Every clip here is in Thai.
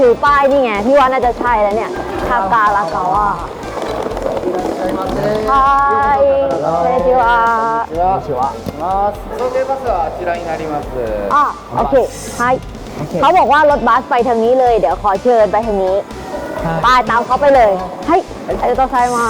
ถือป้ายนี่ไง พี่ว่าน่าจะใช่แล้วเนี่ยทากาลากาว่าใช่เซจิวะ ชิวะ 送迎バスはあちらになります。 อ่ะโอเคใช่เขาบอกว่ารถบัสไปทางนี้เลย เดี๋ยวขอเชิญไปทางนี้ป้ายตามเขาไปเลยเฮ้ยไอ้ตัวไซมา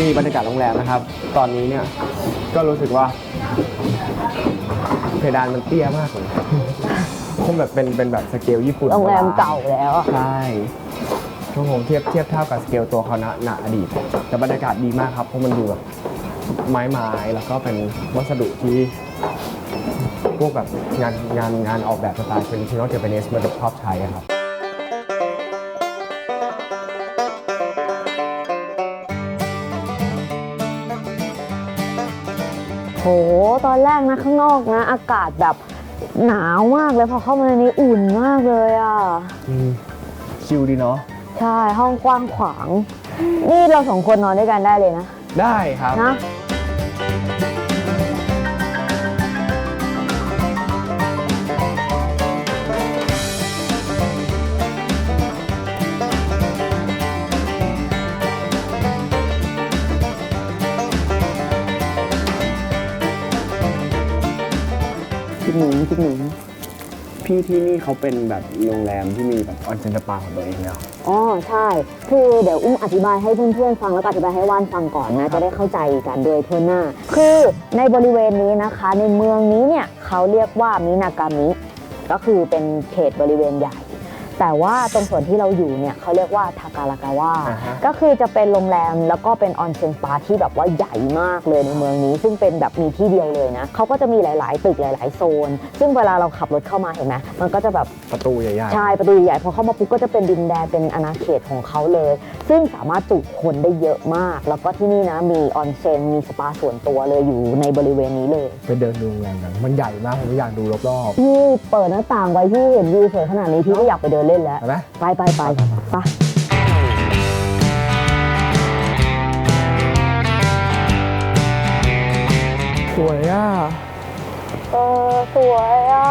นี่บรรยากาศโรงแรมนะครับ ตอนนี้เนี่ยก็รู้สึกว่า เพดานมันเตี้ยมากเลยคงแบบเป็นเป็นแบบสเกลญี่ปุ่นโรงแรมเก่าแล้วอะ ใช่ช่วงผมเทียบเทียบเท่ากับสเกลตัวเขานะณอดีต แต่บรรยากาศดีมากครับเพราะมันดูแบบไม้ไม้แล้วก็เป็นวัสดุที่ พวกแบบงานงานงานออกแบบสไตล์เป็นชิโนเจแปนิสมันจะชอบใช้อะครับ โห ตอนแรกนะข้างนอกนะ อากาศแบบหนาวมากเลยพอเข้ามาในนี้อุ่นมากเลยอะอืมชิลดีเนาะ ใช่ ห้องกว้างขวาง นี่เราสองคนนอนด้วยกันได้เลยนะ ได้ครับ นะ พี่หนุ่มพี่หนุ่มพี่ที่นี่เขาเป็นแบบโรงแรมที่มีแบบออนเซ็นสปาของตัวเองแล้ว อ๋อใช่ คือเดี๋ยวอุ้มอธิบายให้เพื่อนๆฟังแล้วก็อธิบายให้ว่านฟังก่อนนะ จะได้เข้าใจกันโดยทั่วหน้า คือในบริเวณนี้นะคะ ในเมืองนี้เนี่ยเขาเรียกว่ามินากามิ ก็คือเป็นเขตบริเวณใหญ่ แต่ว่าตรงส่วนที่เราอยู่เนี่ยเขาเรียกว่าทาการากาวะอ่าฮะ ก็คือจะเป็นโรงแรมแล้วก็เป็นออนเซ็นสปาที่แบบว่าใหญ่มากเลยในเมืองนี้ ซึ่งเป็นแบบมีที่เดียวเลยนะเขาก็จะมีหลาย ๆ ตึกหลาย ๆ โซน ซึ่งเวลาเราขับรถเข้ามาเห็นไหมมันก็จะแบบ ประตูใหญ่ๆ ใช่ประตูใหญ่ๆพอเข้ามาปุ๊บก็จะเป็นดินแดนเป็นอาณาเขตของเขาเลย ซึ่งสามารถจุคนได้เยอะมาก แล้วก็ที่นี่นะมีออนเซ็นมีสปาส่วนตัวเลยอยู่ในบริเวณนี้เลยไปเดินดูโรงแรมกัน มันใหญ่มากผมอยากดูรอบพี่เปิดหน้าต่างไว้พี่เห็นวิวสวยขนาดนี้พี่ก็อยากไปเดินเล่นแล้วๆเห็นไหม ไปไปไปไปสวยอะเออสวยอะ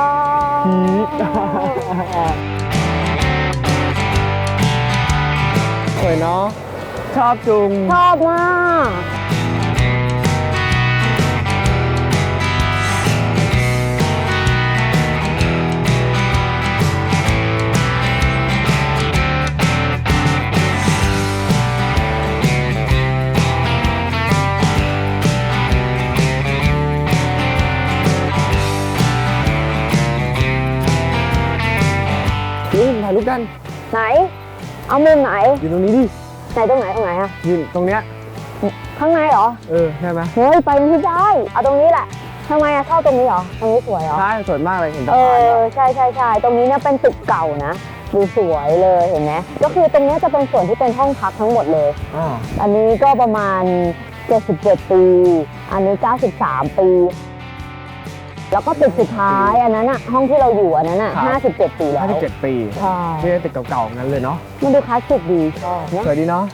สวยเนาะชอบจุง ชอบมาก จุงถ่ายรูปกันไหน เอามุมไหนอยู่ตรงนี้ดิไหนตรงไหนตรงไหนอะยืนตรงเนี้ยข้างในเหรอเออใช่ไหมเฮ้ยไปไม่ได้ เอาตรงนี้แหละทำไมอะชอบตรงนี้เหรอตรงนี้สวยเหรอใช่สวยมากเลยเห็นสะเอพานอปะใช่ใช่ใช่ตรงนี้เนี่ยเป็นตึกเก่านะดูสวยเลยเห็นไหมก็คือตรงเนี้ยจะเป็นส่วนที่เป็นห้องพักทั้งหมดเลย อ่าอันนี้ก็ประมาณ 77 ปี อันนี้ 93 ปี แล้วก็ตึกสุดท้ายอันนั้นอะห้องที่เราอยู่อันนั้นอะ57 ปีแล้ว57 ปีใช่ไม่ได้ตึกเก่าๆงั้นเลยเนาะมันดูคลาสสิกดีชอบนะสวยดีเนาะ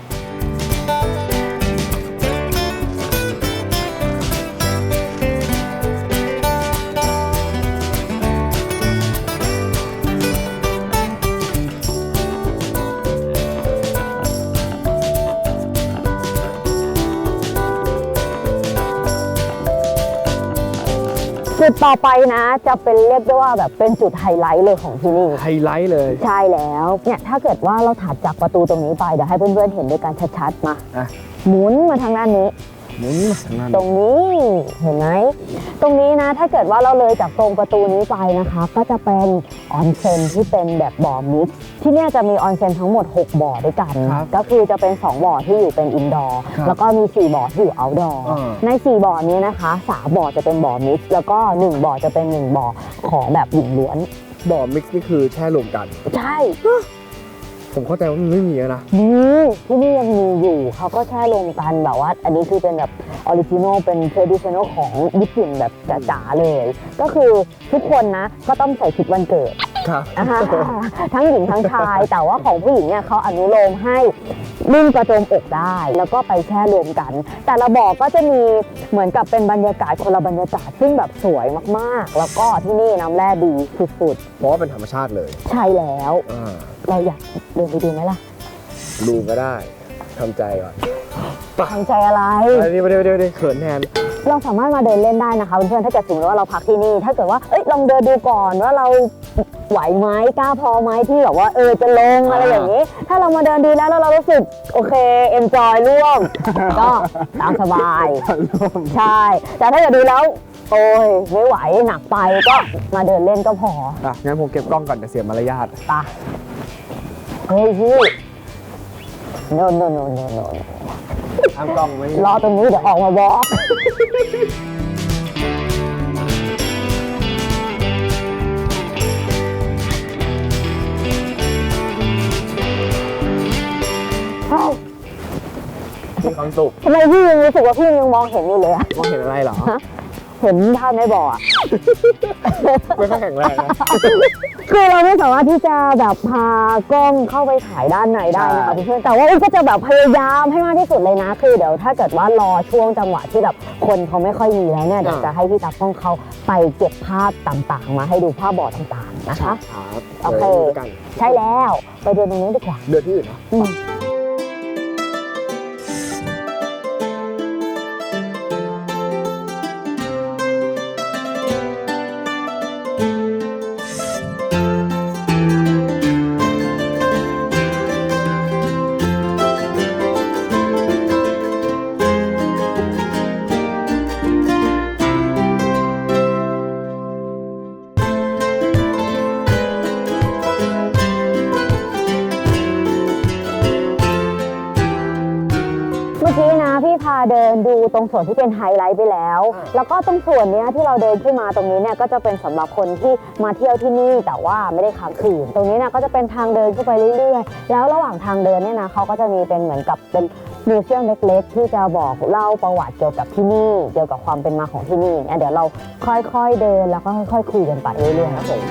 ต่อไปนะ จะเป็นเรียกได้ว่าแบบเป็นจุดไฮไลท์เลยของที่นี่ ไฮไลท์เลย ใช่แล้วเนี่ยถ้าเกิดว่าเราถัดจากประตูตรงนี้ไปเดี๋ยวให้เพื่อนๆเห็นด้วยกันชัดๆมา อะ หมุนมาทางด้านนี้ หมุนมาทางนั้นตรงนี้เห็นไหมตรงนี้นะถ้าเกิดว่าเราเลยจากตรงประตูนี้ไปนะคะ ก็จะเป็นออนเซ็นที่เป็นแบบบ่อมิกซ์ที่เนี่ยจะมีออนเซ็นทั้งหมด 6 บ่อด้วยกัน ครับก็คือจะเป็น 2 บ่อที่อยู่เป็นอินดอร์ครับแล้วก็มี 4 บ่อที่อยู่เอาท์ดอร์อ่า ใน 4 บ่อนี้นะคะสามบ่อจะเป็นบ่อมิกซ์แล้วก็ 1 บ่อจะเป็น 1 บ่อของแบบหญิงล้วน บ่อมิกซ์นี่คือแช่รวมกัน ใช่ ผมเข้าใจว่ามันไม่มีแล้วนะ มีที่นี่ยังมีอยู่เขาก็แช่ลงกันแบบว่า อันนี้คือเป็นแบบออริจินอลเป็นเทรดิชันอลของญี่ปุ่นแบบจ๋าๆเลย ก็คือทุกคนนะก็ต้องใส่ชุดวันเกิด ครับ อ่าทั้งหญิงทั้งชาย แต่ว่าของผู้หญิงเนี่ยเขาอนุโลมให้นุ่งกระโจมอกได้ แล้วก็ไปแช่รวมกัน แต่ละบ่อก็จะมีเหมือนกับเป็นบรรยากาศคนละบรรยากาศซึ่งแบบสวยมากๆ แล้วก็ที่นี่น้ำแร่ดีสุดเพราะว่าเป็นธรรมชาติเลยๆใช่แล้ว อ่าเราอยากเดินไปดูไหมล่ะดูก็ได้ทำใจก่อนทางใจอะไร อันนี้ไม่ได้ไม่ได้ไม่ได้เขินแทน เราสามารถมาเดินเล่นได้นะคะเพื่อนๆถ้าเกิดสมมติว่าเราพักที่นี่ ถ้าเกิดว่าเอ้ยลองเดินดูก่อนว่าเราไหวไหมกล้าพอไหมที่แบบว่าเออจะลงอะไรอย่างนี้ ถ้าเรามาเดินดูแล้วแล้วเรารู้สึกโอเคเอนจอยร่วมก็ตามสบาย ใช่ แต่ถ้าเกิดดูแล้วโอ้ยไม่ไหวหนักไปก็มาเดินเล่นก็พออะงั้นผมเก็บกล้องก่อนเดี๋ยวเสียมารยาทปะเฮ้ยพี่ no no no no no ห้ามกล้องไม่รอตรงนี้เดี๋ยวออกมาบอกเอ้ามีความสุขทำไมพี่ยังรู้สึกว่าพี่ยังมองเห็นอยู่เลยอะมองเห็นอะไรเหรอ เห็นภาพในบ่ออะ ไม่ค่อยแข็งแรงนะ คือเราไม่สามารถที่จะแบบพากล้องเข้าไปถ่ายด้านในได้นะคะใช่ เพื่อนๆแต่ว่าอุ้ยก็จะแบบพยายามให้มากที่สุดเลยนะ คือเดี๋ยวถ้าเกิดว่ารอช่วงจังหวะที่แบบคนเขาไม่ค่อยมีแล้วเนี่ยเดี๋ยวจะให้พี่ตากล้องเขาไปเก็บภาพต่างๆ มาให้ดูภาพบ่อต่างๆนะคะ ครับโอเค ดี๋ยวดูกัน ใช่แล้วไปเดินตรงนู้นดีกว่า เดือนที่อื่นเนาะอืม พี่พาเดินดูตรงส่วนที่เป็นไฮไลท์ไปแล้ว แล้วก็ตรงส่วนเนี้ยที่เราเดินขึ้นมาตรงนี้เนี่ยก็จะเป็นสำหรับคนที่มาเที่ยวที่นี่แต่ว่าไม่ได้ค้างคืน ตรงนี้เนี่ยก็จะเป็นทางเดินขึ้นไปเรื่อยๆ แล้วระหว่างทางเดินเนี่ยนะเขาก็จะมีเป็นเหมือนกับเป็นมิวเซียมเล็กๆ ที่จะบอกเล่าประวัติเกี่ยวกับที่นี่ เกี่ยวกับความเป็นมาของที่นี่เนี่ยเดี๋ยวเราค่อยๆเดินแล้วก็ค่อยๆคุยกันไปเรื่อยๆนะผม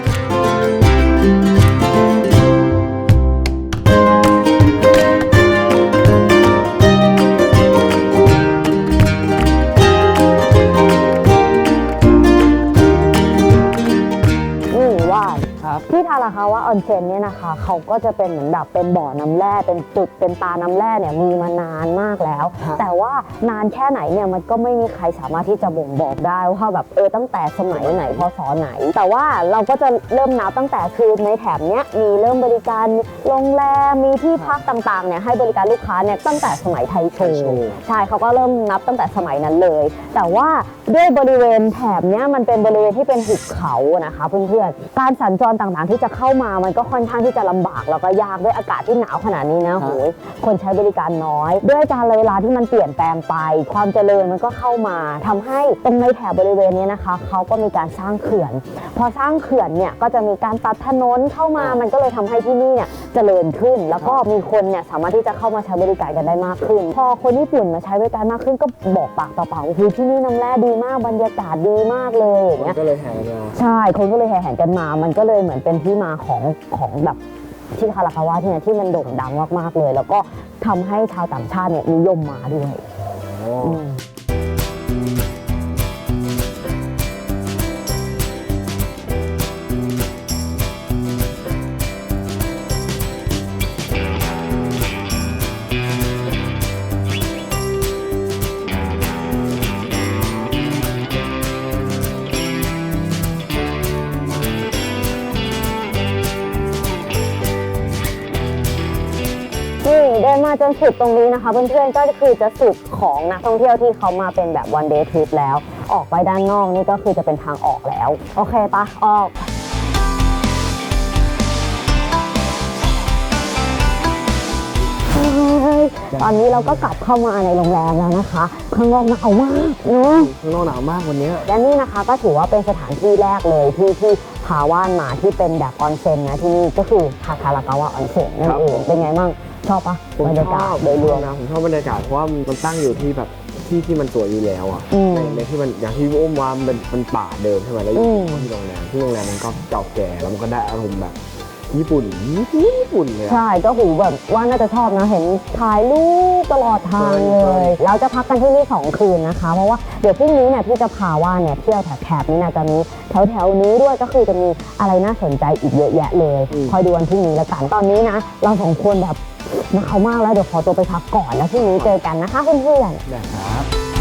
ครับที่ทาราคาวะออนเซ็นเนี่ยนะคะเขาก็จะเป็นเหมือนแบบเป็นบ่อน้ำแร่เป็นจุดเป็นตาน้ำแร่เนี่ยมีมานานมากแล้วครับแต่ว่านานแค่ไหนเนี่ยมันก็ไม่มีใครสามารถที่จะบ่งบอกได้ว่าแบบเออตั้งแต่สมัยไหนพศไหน แต่ว่าเราก็จะเริ่มนับตั้งแต่คือในแถบเนี้ยมีเริ่มบริการโรงแรมมีที่พักต่างๆเนี่ยให้บริการลูกค้าเนี่ยตั้งแต่สมัยไทยโชไทยโชว์ว์ใช่เขาก็เริ่มนับตั้งแต่สมัยนั้นเลย แต่ว่าด้วยบริเวณแถบเนี้ยมันเป็นบริเวณที่เป็นหุบเขานะคะเพื่อนๆการสัญจรต่างๆที่จะเข้ามามันก็ค่อนข้างที่จะลำบากแล้วก็ยากด้วยอากาศที่หนาวขนาดนี้นะโหยคนใช้บริการน้อย ด้วยการเวลาที่มันเปลี่ยนแปลงไป ความเจริญมันก็เข้ามาทำให้ตรงในแถบบริเวณนี้นะคะเขาก็มีการสร้างเขื่อน พอสร้างเขื่อนเนี่ยก็จะมีการตัดถนนเข้ามามันก็เลยทำให้ที่นี่เนี่ยเจริญขึ้น แล้วก็มีคนเนี่ยสามารถที่จะเข้ามาใช้บริการกันได้มากขึ้น พอคนญี่ปุ่นมาใช้บริการมากขึ้นก็บอกปากต่อปากว่าคือที่นี่น้ำแร่ดีมากบรรยากาศดีมากเลยอย่างมัเงี้นยก็เลยแห่กันมา ใช่คนก็เลยแห่แหนกันมา มันก็เลยเหมือนเป็นที่มาของของแบบที่คาราคาวะที่เนี่ยที่มันโด่งดังมากๆเลย แล้วก็ทำให้ชาวต่างชาติเนี่ยนิยมมาด้วยอ๋ออืม เดินมาจนสุดตรงนี้นะคะเพื่อนๆก็คือจะสุดของนักท่องเที่ยวที่เขามาเป็นแบบ one day trip แล้ว ออกไปด้านนอกนี่ก็คือจะเป็นทางออกแล้ว โอเคปะออกเฮ้ยตอนนี้เราก็กลับเข้ามาในโรงแรมแล้วนะคะ ข้างนอกหนาวมากเนอะข้างนอกหนาวมากวันเนี้ยและนี่นะคะก็ถือว่าเป็นสถานที่แรกเลยที่ที่พาว่านมาที่เป็นแบบออนเซ็นนะที่นี่ก็คือคาคารากาวะออนเซ็นนั่นเองเป็นไงบ้าง ชอบปะผมบรรชยากาอศบโดยรวม นะผมชอบบรรยากาศเพราะว่ามันตั้งอยู่ที่แบบที่ที่มันสวยอยู่แล้วอะอืมในในที่มันอย่างที่พี่อุ้มว่ามันเป็นมันป่าเดิมใช่ไหมแล้วออืยู่มที่โรงแรมที่โรงแรมมันก็เก่าแก่แล้วมันก็ได้อารมณ์แบบ ญี่ปุ่นญี่ปุ่นเลยอะ ใช่ก็หูแบบว่าน่าจะชอบนะเห็นถ่ายรูปตลอดทางเลยเราจะพักกันที่นี่สองคืนนะคะ เพราะว่าเดี๋ยวพรุ่งนี้เนี่ยพี่จะพาว่านเนี่ยเที่ยวแถบแถบนี้นะจะมีแถวแถวๆนี้ด้วยก็คือจะมีอะไรน่าสนใจอีกเยอะแยะเลยคอยดูวันพรุ่งนี้แล้วกันตอนนี้นะ เราสองคนแบบ หนาวมากแล้วเดี๋ยวขอตัวไปพักก่อนแล้วพรุ่งนี้เจอกันนะคะเพื่อนๆ นะครับ